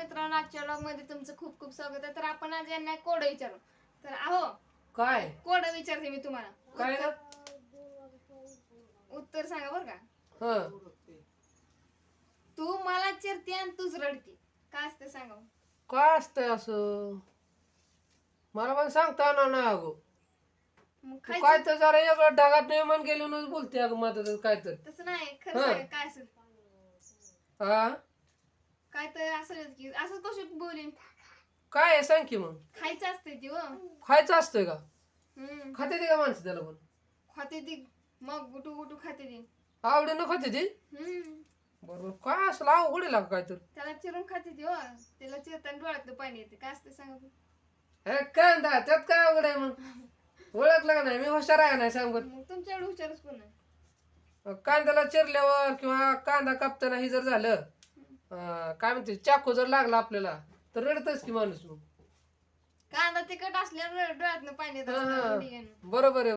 मित्रांनो आजच्या व्लॉगमध्ये तुमचं खूप खूप स्वागत आहे. तर आपण आज यांना कोड विचारू. तर अहो काय? कोड विचारते मी तुम्हाला. काय ग? उत्तर- सांगा बरं का. हं. तू मला चिरते आणि तूच रडती. काय असते सांगा काय असतंय असं? मला पण सांगता येणार नाही अगो. मग तू खायचं? काय तर जरा एवढं ढगात नेमान गेली बोलते अगं माझं काय तर तसं नाही खरं हं. सांगा काय असेल? हा काय तर असेलच की असं कशी बोलीन. काय आहे सांग की मग. खायचं असते ती हो खायचं असतंय का? हम्म. खाते ते का माणसं त्याला पण? खाते ती. मग गुटू गुटू खाते ती. आवडीनं खाते ती? हम्म. बरोबर. काय असलं अवघड आहे लागा काय तर त्याला चिरून खाते ती हो त्याला चिरताना डोळ्यातलं पाणी येते. काय असते सांगा बरं? हे कांदा त्यात काय अवघड आहे मग? ओळखलं का नाही? मी हुशार आहे का नाही सांग बरं? मग तुमच्याकडे हुशारच कोण आहे? कांद्याला चिरल्यावर किंवा कांदा कापताना हे जर झालं काय म्हणते चाकू जर लागला आपल्याला तर रडतच की माणूस मग. कांदा तिखट असल्यावर डोळ्यातनं पाणी येत हा, हा. बरोबर आहे.